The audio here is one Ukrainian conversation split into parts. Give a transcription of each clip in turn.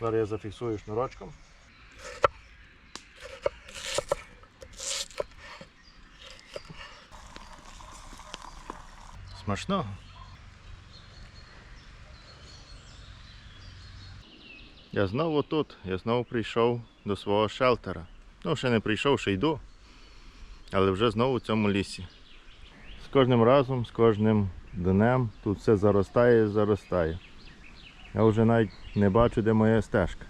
Зараз я зафіксую шнурочком. Смачно. Я знову тут, я знову прийшов до свого шелтера. Ну, ще не прийшов, ще йду. Але вже знову в цьому лісі. З кожним разом, з кожним днем тут все заростає і заростає. Я вже навіть не бачу, де моя стежка.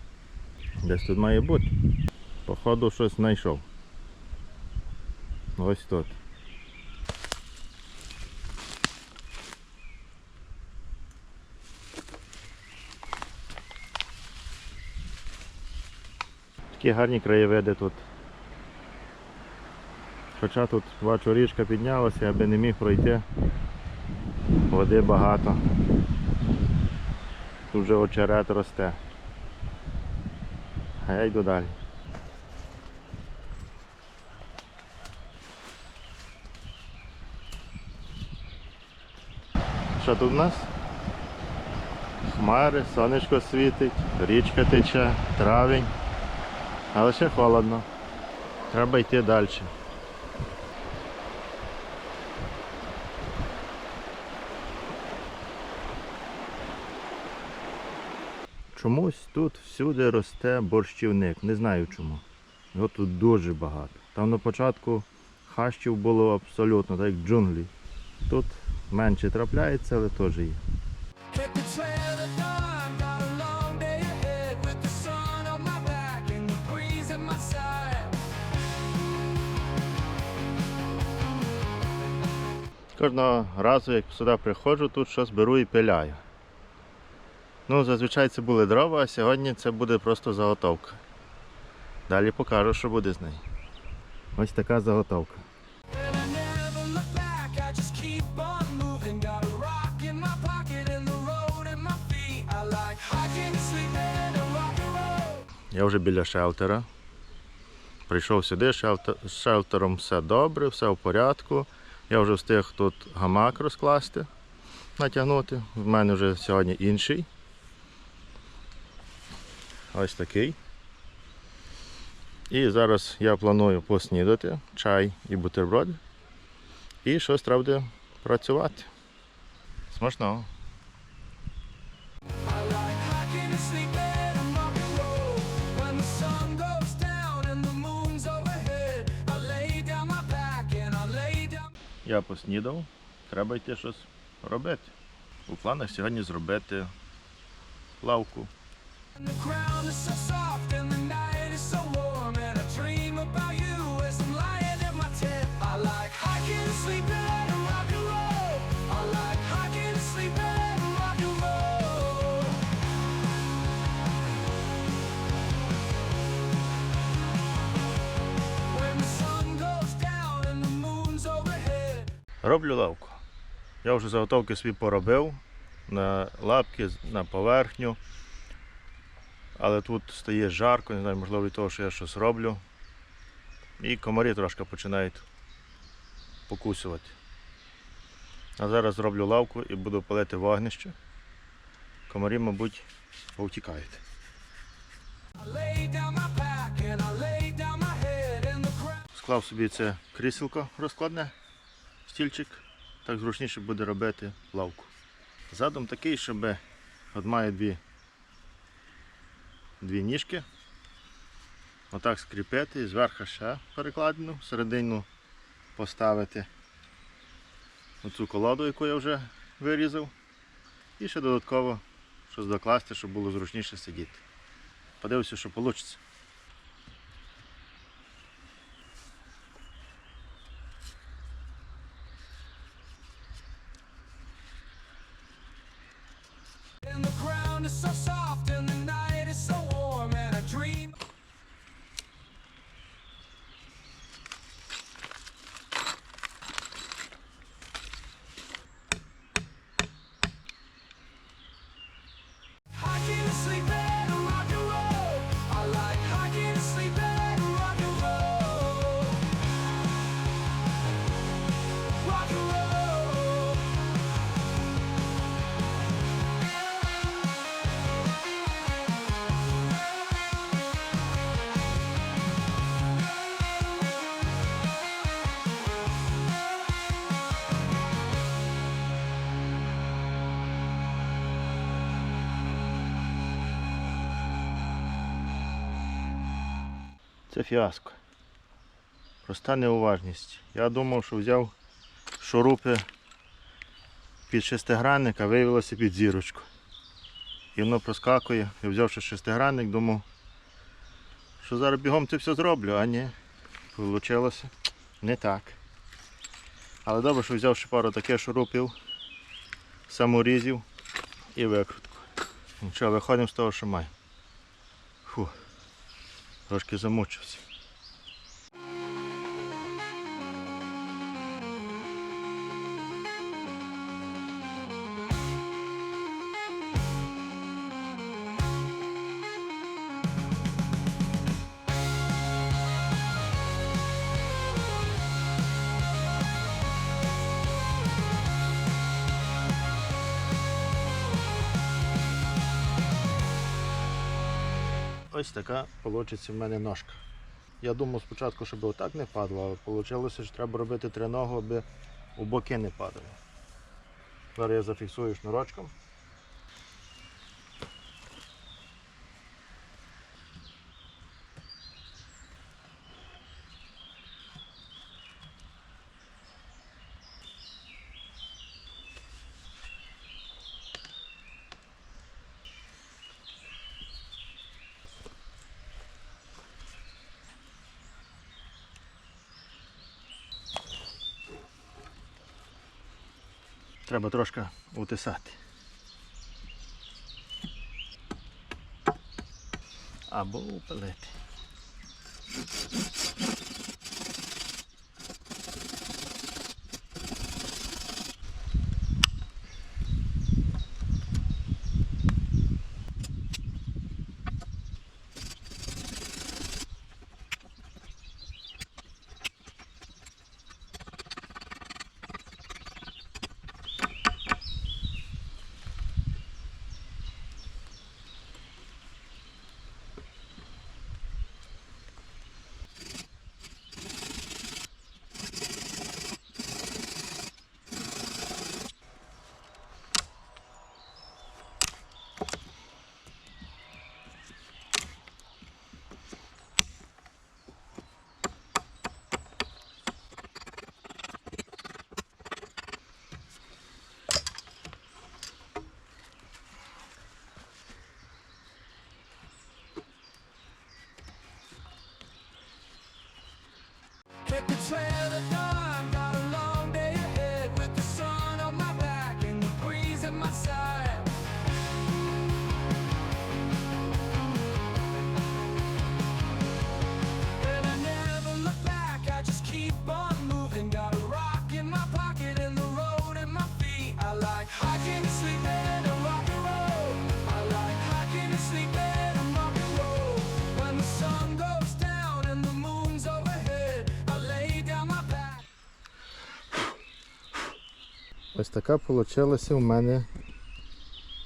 Десь тут має бути. Походу щось знайшов. Ось тут. Такі гарні краєвиди тут. Хоча тут бачу річка піднялася, я би не міг пройти. Води багато. Тут вже очерет росте. А я йду далі. Що тут у нас? Хмари, сонечко світить, річка тече, травень. Але ще холодно. Треба йти далі. Чомусь тут всюди росте борщівник. Не знаю чому. Його тут дуже багато. Там на початку хащів було абсолютно, так як джунглі. Тут менше трапляється, але теж є. Кожного разу, як сюди приходжу, тут щось беру і пиляю. Ну, зазвичай це були дрова, а сьогодні це буде просто заготовка. Далі покажу, що буде з нею. Ось така заготовка. Я вже біля шелтера. Прийшов сюди, з шелтером все добре, все в порядку. Я вже встиг тут гамак розкласти, натягнути. В мене вже сьогодні інший. Ось такий. І зараз я планую поснідати, чай і бутерброд. І щось треба буде працювати. Смачного. Я поснідав, треба йти щось робити. У планах сьогодні зробити лавку. Роблю лавку. Я вже заготовки собі поробив. На лапки, на поверхню. Але тут стає жарко, не знаю, можливо від того, що я щось роблю. І комарі трошки починають покусувати. А зараз зроблю лавку і буду палити вогнище. Комарі, мабуть, повтікають. Склав собі це кріселко розкладне, стільчик, так зручніше буде робити лавку. Задум такий, щоб от має дві, дві ніжки. Отак скріпити і зверху ще перекладину, середину поставити оцю колоду, яку я вже вирізав. І ще додатково щось докласти, щоб було зручніше сидіти. Подивимося, що вийде. The ground Це фіаско. Проста неуважність. Я думав, що взяв шурупи під шестигранник, а виявилося під зірочку. І воно проскакує. Я взяв ще шестигранник, думав, що зараз бігом це все зроблю, а ні. Получилося не так. Але добре, що взяв ще пару таких шурупів, саморізів і викрутку. Нічого, виходимо з того, що маю. Фу. Трошки замучився. Ось така вийде в мене ножка. Я думав спочатку, щоб отак не падало, але вийшло, що треба робити триногу, аби у боки не падало. Зараз я зафіксую шнурочком. Треба трошки утисати. Або упилити. that could swear the Ось така вийшла у мене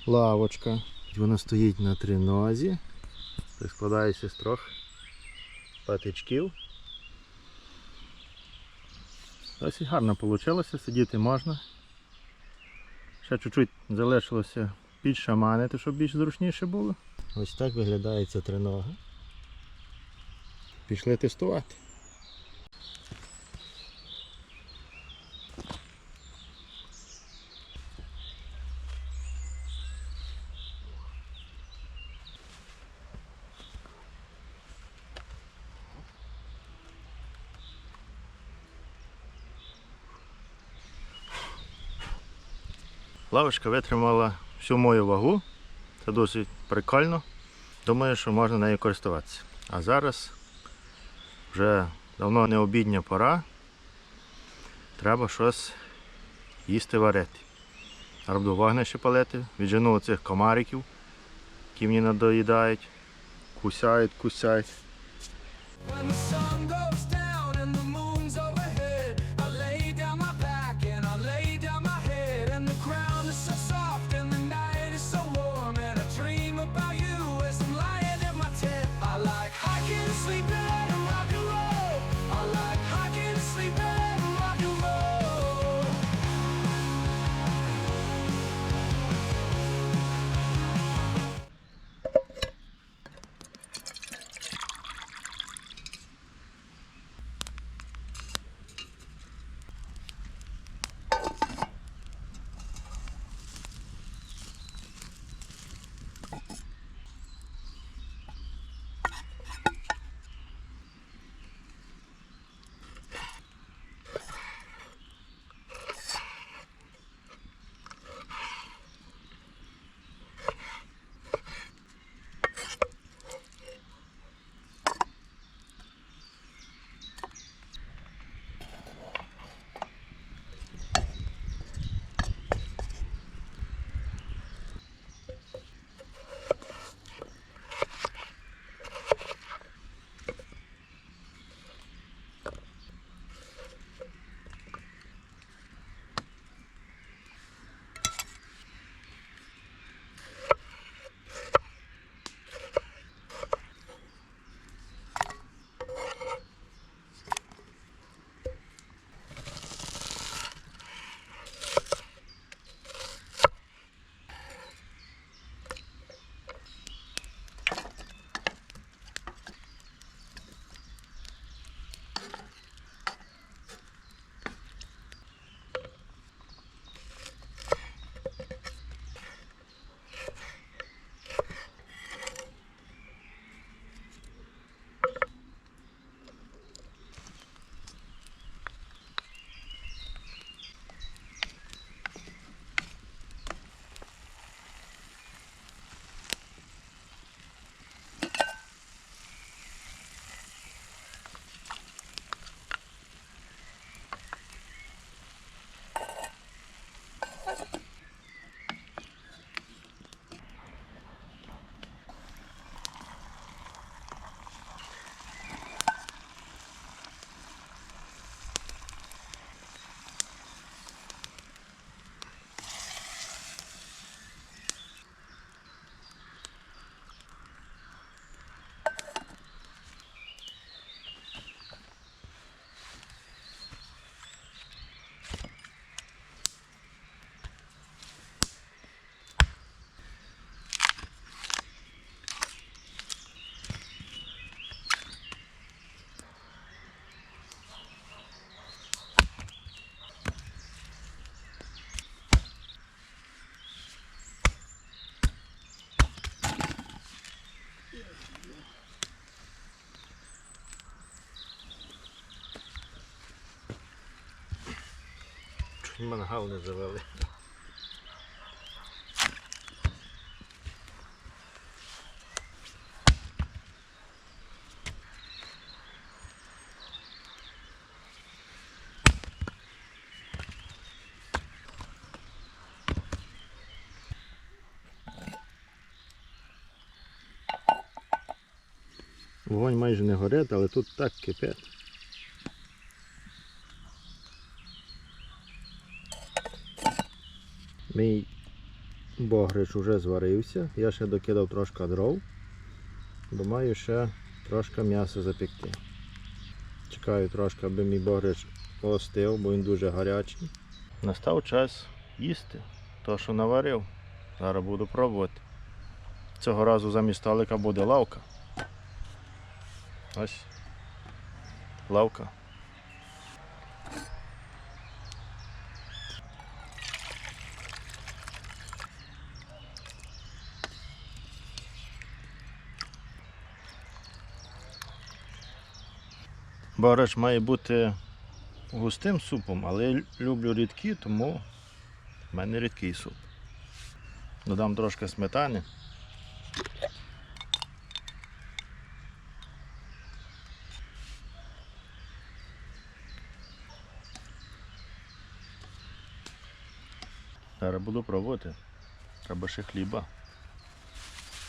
лавочка. Вона стоїть на тринозі. Складається з трьох патичків. Досить гарно вийшло, сидіти можна. Ще чуть-чуть залишилося підшаманити, щоб більш зручніше було. Ось так виглядає ця тринога. Пішли тестувати. Лавочка витримала всю мою вагу. Це досить прикольно. Думаю, що можна нею користуватися. А зараз вже давно не обідня пора. Треба щось їсти варити. Буду вогнище палити, віджену оцих комариків, які мені надоїдають. Кусяють, кусяють. Мангал не завели. Вогонь майже не горить, але тут так кипить. Мій богрич уже зварився. Я ще докидав трошки дров, бо маю ще трошки м'яса запекти. Чекаю трошки, аби мій богрич остив, бо він дуже гарячий. Настав час їсти то, що наварив. Зараз буду пробувати. Цього разу замість столика буде лавка. Ось. Лавка. Борщ має бути густим супом, але я люблю рідкі, тому в мене рідкий суп. Додам трошки сметани. Зараз буду пробувати. Треба ще хліба.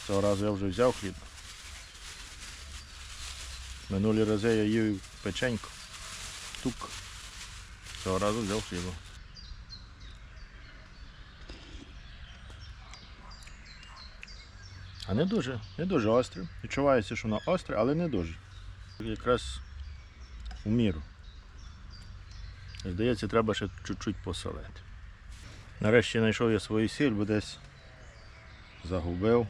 Цього разу я вже взяв хліб. Минулі рази я їв печеньку. Тук. Цього разу взяв хліба. А не дуже, не дуже остре. Відчувається, що воно остре, але не дуже. Якраз у міру. Здається, треба ще чуть-чуть посолити. Нарешті знайшов я свою сіль, бо десь загубив.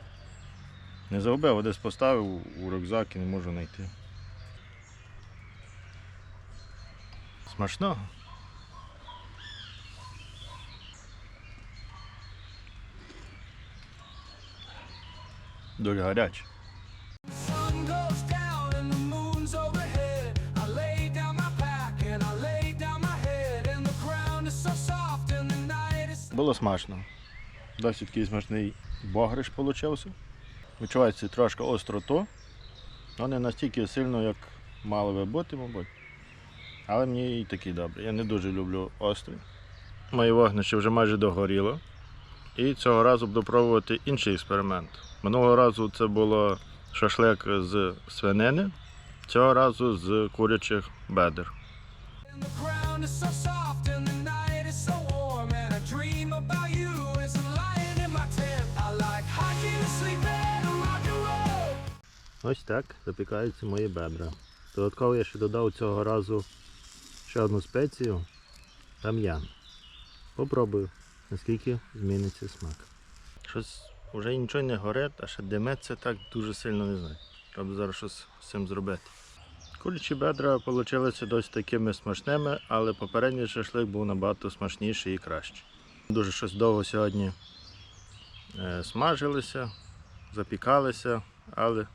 Не загубив, а десь поставив у рюкзак і не можу знайти. The night is. Було смачно. Досить такий смачний богриш получився. Відчувається трошки остроту, але не настільки сильно, як мало би бути, мабуть. Але мені і такий добрий. Я не дуже люблю острий. Моє вогнище вже майже догоріло. І цього разу буду пробувати інший експеримент. Минулого разу це було шашлик з свинини, цього разу з курячих бедер. Ось так запікаються мої бедра. Додатково я ще додав цього разу ще одну спецію там'ян. Попробую, наскільки зміниться смак. Щось вже нічого не горить, а ще диметься так дуже сильно не знаю. Треба зараз щось з цим зробити. Курячі бедра вийшли досить такими смачними, але попередній шашлик був набагато смачніший і кращий. Дуже щось довго сьогодні е, смажилися, запікалися, але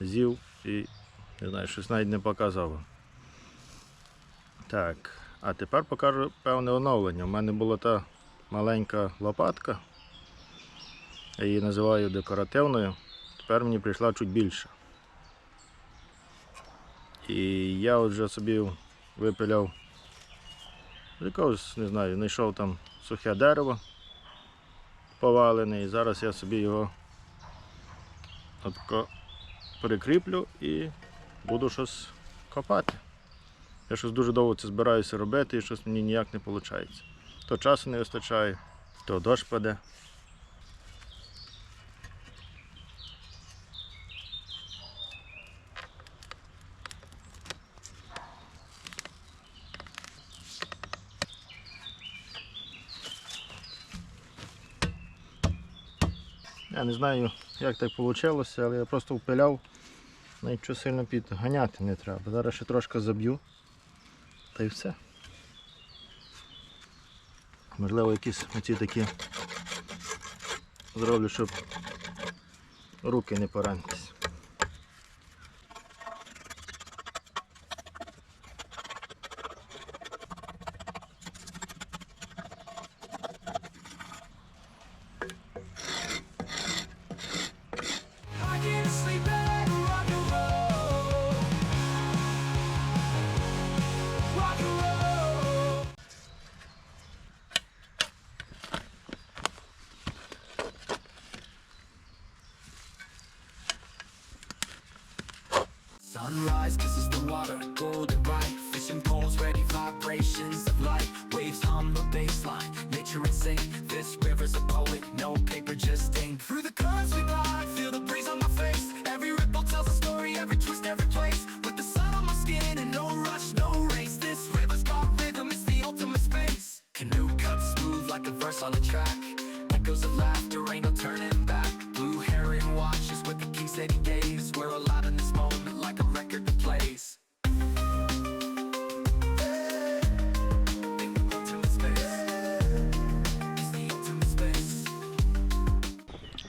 з'їв і не знаю, щось навіть не показав. Так, а тепер покажу певне оновлення. У мене була та маленька лопатка. Я її називаю декоративною. Тепер мені прийшла чуть більше. І я вже собі випиляв якогось, не знаю, знайшов там сухе дерево повалене, і зараз я собі його отако прикріплю і буду щось копати. Я щось дуже довго це збираюся робити і щось мені ніяк не виходить. То часу не вистачає, то дощ паде. Я не знаю, як так вийшло, але я просто впиляв. Нічого сильно підганяти не треба. Зараз ще трошки заб'ю. Та й все. Можливо, якісь оці такі зроблю, щоб руки не поранитись. water. Go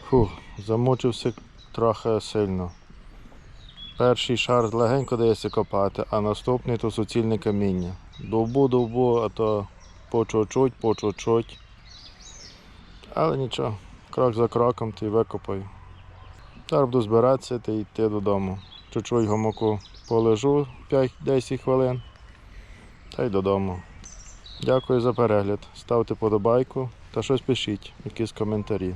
Фух, замучився трохи сильно. Перший шар легенько дається копати, а наступний то суцільне каміння. Довбу, довбу, а то по чуть-чуть, по чуть-чуть. Але нічого, крок за кроком ти викопаю. Зараз буду збиратися та йти додому. Чуть-чуть гамаку полежу 5-10 хвилин та й додому. Дякую за перегляд. Ставте подобайку та щось пишіть, якісь коментарі.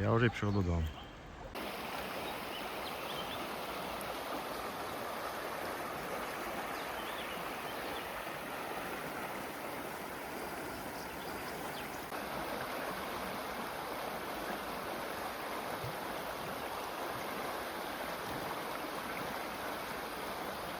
Я вже пішов додому.